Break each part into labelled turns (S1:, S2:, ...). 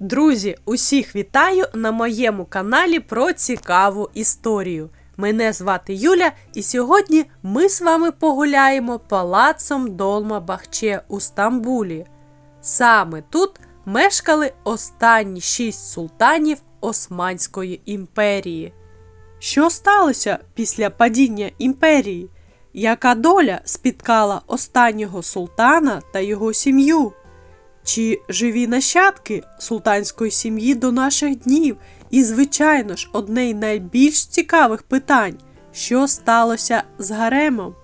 S1: Друзі, усіх вітаю на моєму каналі про цікаву історію. Мене звати Юля, і сьогодні ми з вами погуляємо палацом Долма Бахче у Стамбулі. Саме тут мешкали останні шість султанів Османської імперії. Що сталося після падіння імперії? Яка доля спіткала останнього султана та його сім'ю? Чи живі нащадки султанської сім'ї до наших днів? І, звичайно ж, одне й найбільш цікавих питань, що сталося з гаремом?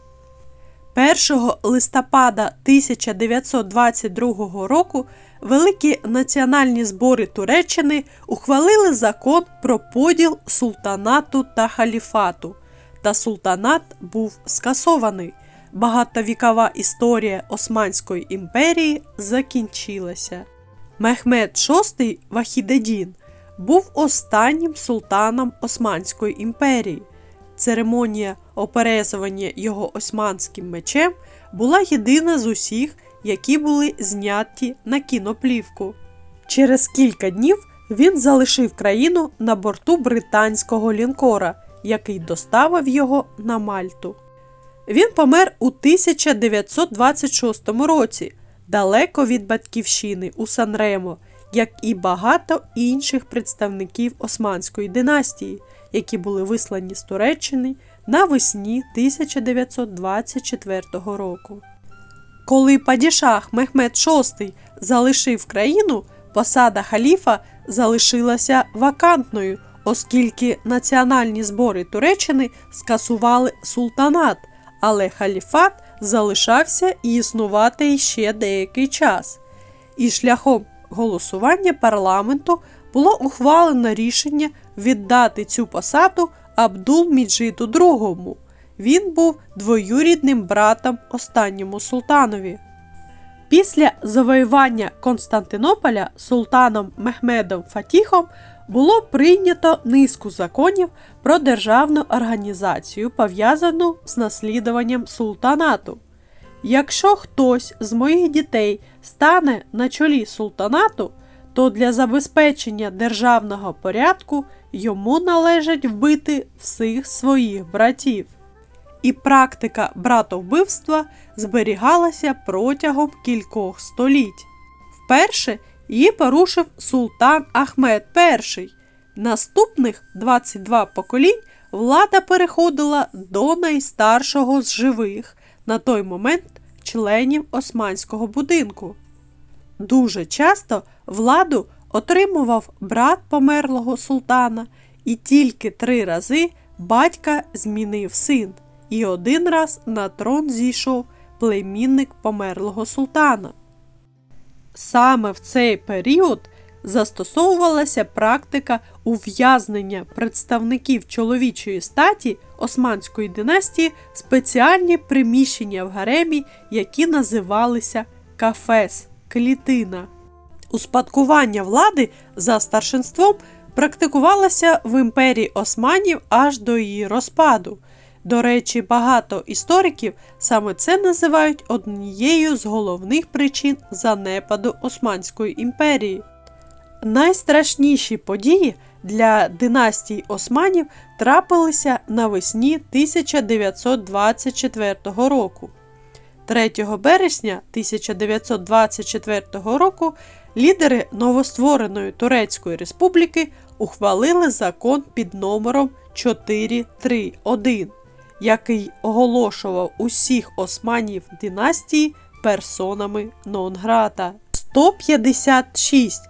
S1: 1 листопада 1922 року великі національні збори Туреччини ухвалили закон про поділ султанату та халіфату, та султанат був скасований. Багатовікова історія Османської імперії закінчилася. Мехмед VI Вахідедін був останнім султаном Османської імперії. Церемонія оперезування його османським мечем була єдина з усіх, які були зняті на кіноплівку. Через кілька днів він залишив країну на борту британського лінкора, який доставив його на Мальту. Він помер у 1926 році, далеко від батьківщини у Санремо, як і багато інших представників Османської династії, які були вислані з Туреччини навесні 1924 року. Коли падішах Мехмед VI залишив країну, посада халіфа залишилася вакантною, оскільки національні збори Туреччини скасували султанат, але халіфат залишався існувати іще деякий час. І шляхом голосування парламенту було ухвалено рішення віддати цю посаду Абдул Міджиту II. Він був двоюрідним братом останньому султанові. Після завоювання Константинополя султаном Мехмедом Фатіхом було прийнято низку законів про державну організацію, пов'язану з наслідуванням султанату. Якщо хтось з моїх дітей стане на чолі султанату, то для забезпечення державного порядку йому належить вбити всіх своїх братів. І практика братовбивства зберігалася протягом кількох століть. Вперше її порушив султан Ахмед І. Наступних 22 поколінь влада переходила до найстаршого з живих на той момент членів османського будинку. Дуже часто владу отримував брат померлого султана, і тільки три рази батька змінив син, і один раз на трон зійшов племінник померлого султана. Саме в цей період застосовувалася практика ув'язнення представників чоловічої статі Османської династії спеціальні приміщення в гаремі, які називалися кафес клітина. Успадкування влади за старшинством практикувалося в імперії Османів аж до її розпаду. До речі, багато істориків саме це називають однією з головних причин занепаду Османської імперії. Найстрашніші події для династії Османів трапилися навесні 1924 року. 3 березня 1924 року лідери новоствореної Турецької республіки ухвалили закон під номером 431, який оголошував усіх османів династії персонами нон-грата. 156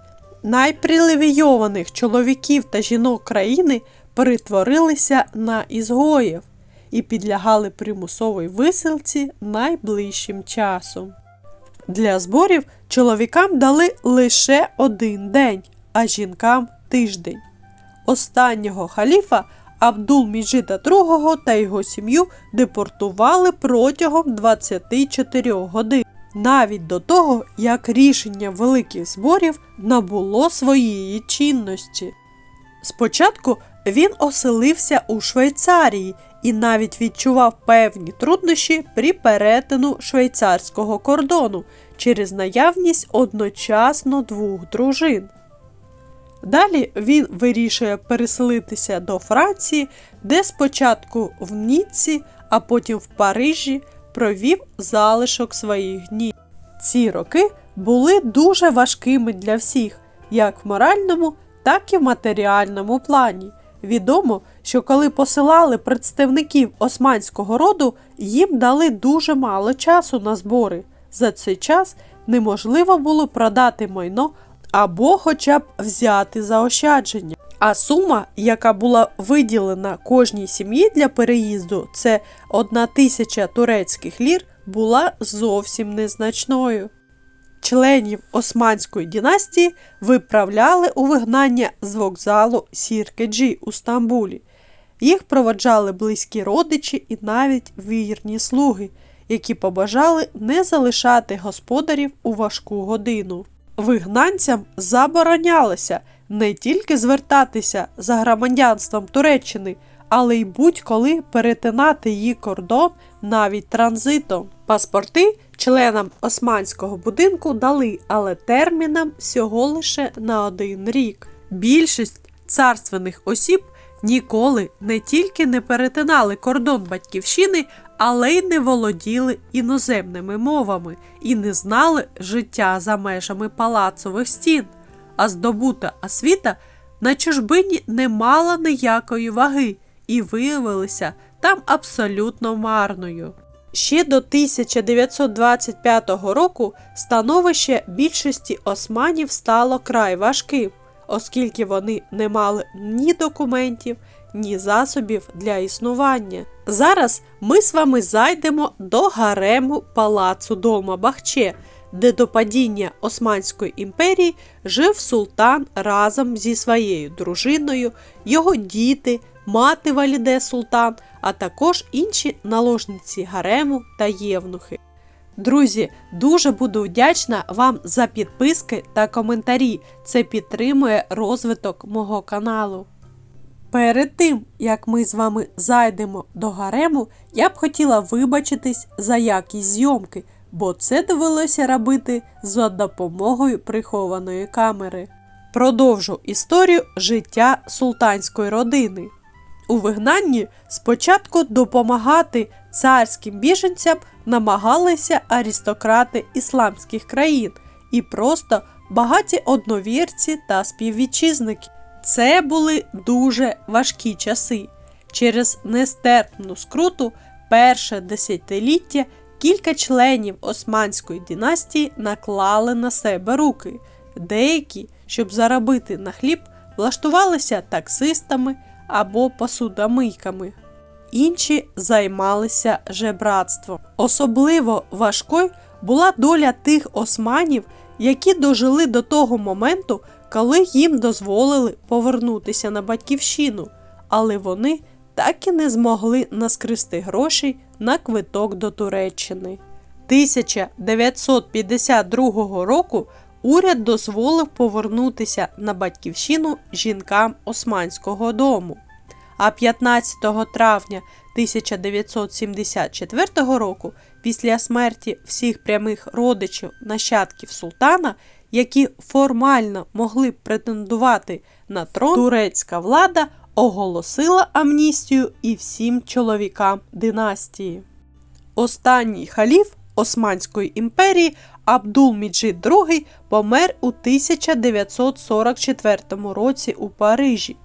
S1: найпривілейованих чоловіків та жінок країни перетворилися на ізгоїв і підлягали примусовій висилці найближчим часом. Для зборів чоловікам дали лише один день, а жінкам тиждень. Останнього халіфа Абдул Міджита II та його сім'ю депортували протягом 24 годин, навіть до того, як рішення великих зборів набуло своєї чинності. Спочатку він оселився у Швейцарії і навіть відчував певні труднощі при перетину швейцарського кордону через наявність одночасно двох дружин. Далі він вирішує переселитися до Франції, де спочатку в Ніцці, а потім в Парижі провів залишок своїх днів. Ці роки були дуже важкими для всіх, як в моральному, так і в матеріальному плані. Відомо, що коли посилали представників османського роду, їм дали дуже мало часу на збори. За цей час неможливо було продати майно або хоча б взяти заощадження. А сума, яка була виділена кожній сім'ї для переїзду, це одна тисяча турецьких лір, була зовсім незначною. Членів Османської династії виправляли у вигнання з вокзалу Сіркеджі у Стамбулі. Їх проводжали близькі родичі і навіть вірні слуги, які побажали не залишати господарів у важку годину. Вигнанцям заборонялося не тільки звертатися за громадянством Туреччини, але й будь-коли перетинати її кордон навіть транзитом. Паспорти членам османського будинку дали, але терміном всього лише на один рік. Більшість царственних осіб ніколи не тільки не перетинали кордон батьківщини, але й не володіли іноземними мовами і не знали життя за межами палацових стін, а здобута освіта на чужбині не мала ніякої ваги і виявилася там абсолютно марною. Ще до 1925 року становище більшості османів стало край важким, оскільки вони не мали ні документів, ні засобів для існування. Зараз ми з вами зайдемо до гарему палацу Долма Бахче, де до падіння Османської імперії жив султан разом зі своєю дружиною, його діти, мати Валіде Султан, а також інші наложниці гарему та євнухи. Друзі, дуже буду вдячна вам за підписки та коментарі. Це підтримує розвиток мого каналу. Перед тим, як ми з вами зайдемо до гарему, я б хотіла вибачитись за якість зйомки, бо це довелося робити за допомогою прихованої камери. Продовжу історію життя султанської родини. У вигнанні спочатку допомагати царським біженцям намагалися аристократи ісламських країн і просто багаті одновірці та співвітчизники. Це були дуже важкі часи. Через нестерпну скруту перше десятиліття кілька членів Османської династії наклали на себе руки. Деякі, щоб заробити на хліб, влаштувалися таксистами або посудомийками. Інші займалися жебратством. Особливо важкою була доля тих османів, які дожили до того моменту, коли їм дозволили повернутися на батьківщину, але вони так і не змогли наскрести грошей на квиток до Туреччини. 1952 року уряд дозволив повернутися на батьківщину жінкам Османського дому. А 15 травня 1974 року, після смерті всіх прямих родичів нащадків султана, які формально могли претендувати на трон, турецька влада оголосила амністію і всім чоловікам династії. Останній халіф Османської імперії Абдул-Міджид II помер у 1944 році у Парижі.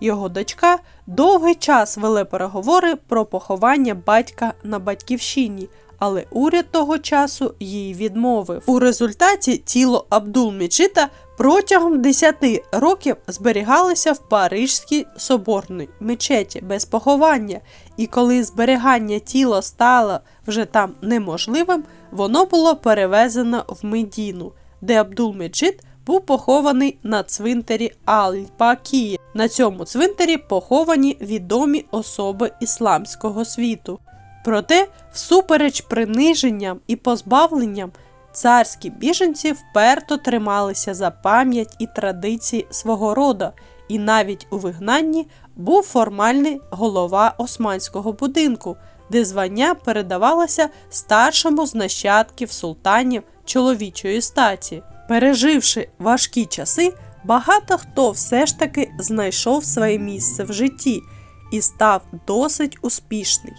S1: Його дочка довгий час вели переговори про поховання батька на батьківщині, але уряд того часу їй відмовив. У результаті тіло Абдул-Міджита протягом 10 років зберігалося в Парижській соборній мечеті без поховання, і коли зберігання тіла стало вже там неможливим, воно було перевезено в Медіну, де Абдул-Меджид був похований на цвинтарі Аль-Пакія. На цьому цвинтарі поховані відомі особи ісламського світу. Проте, всупереч приниженням і позбавленням, царські біженці вперто трималися за пам'ять і традиції свого рода, і навіть у вигнанні був формальний голова османського будинку, де звання передавалося старшому з нащадків султанів чоловічої статі. Переживши важкі часи, багато хто все ж таки знайшов своє місце в житті і став досить успішний.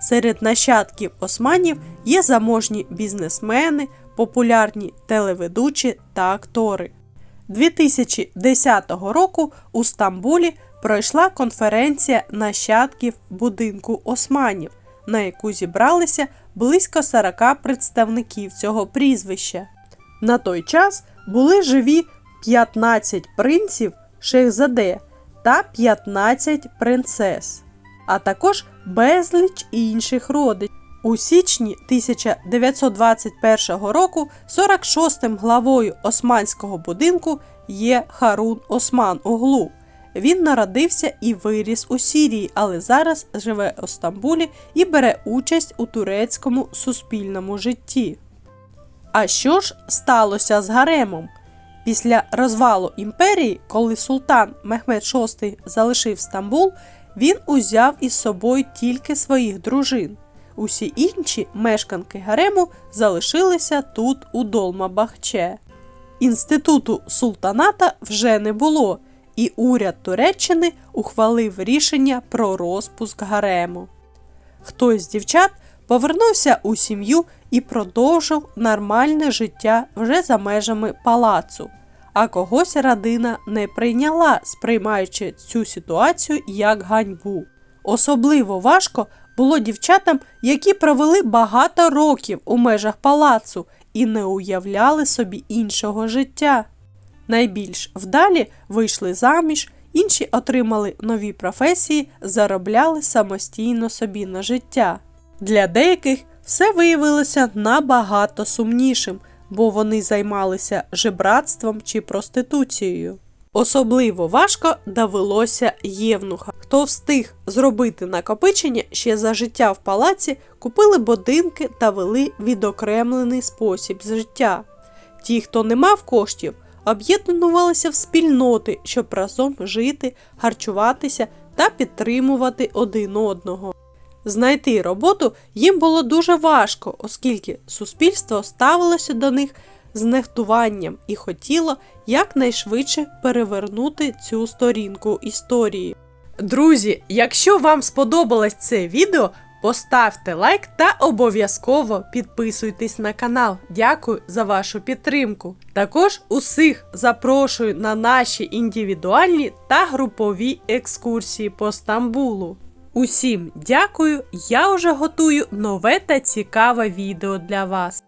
S1: Серед нащадків османів є заможні бізнесмени, популярні телеведучі та актори. 2010 року у Стамбулі пройшла конференція нащадків будинку османів, на яку зібралися близько 40 представників цього прізвища. На той час були живі 15 принців Шехзаде та 15 принцес, а також безліч інших родичів. У січні 1921 року 46-м главою османського будинку є Харун Осман Оглу. Він народився і виріс у Сірії, але зараз живе у Стамбулі і бере участь у турецькому суспільному житті. А що ж сталося з гаремом? Після розвалу імперії, коли султан Мехмед VI залишив Стамбул, він узяв із собою тільки своїх дружин. Усі інші мешканки гарему залишилися тут у Долма-Бахче. Інституту султаната вже не було, і уряд Туреччини ухвалив рішення про розпуск гарему. Хтось з дівчат повернувся у сім'ю і продовжив нормальне життя вже за межами палацу, а когось родина не прийняла, сприймаючи цю ситуацію як ганьбу. Особливо важко було дівчатам, які провели багато років у межах палацу і не уявляли собі іншого життя. Найбільш вдалі вийшли заміж, інші отримали нові професії, заробляли самостійно собі на життя. Для деяких все виявилося набагато сумнішим, бо вони займалися жебратством чи проституцією. Особливо важко довелося євнуха. Хто встиг зробити накопичення ще за життя в палаці, купили будинки та вели відокремлений спосіб життя. Ті, хто не мав коштів, об'єднувалися в спільноти, щоб разом жити, харчуватися та підтримувати один одного. Знайти роботу їм було дуже важко, оскільки суспільство ставилося до них з нехтуванням і хотіло якнайшвидше перевернути цю сторінку історії. Друзі, якщо вам сподобалось це відео, поставте лайк та обов'язково підписуйтесь на канал. Дякую за вашу підтримку. Також усіх запрошую на наші індивідуальні та групові екскурсії по Стамбулу. Усім дякую! Я вже готую нове та цікаве відео для вас.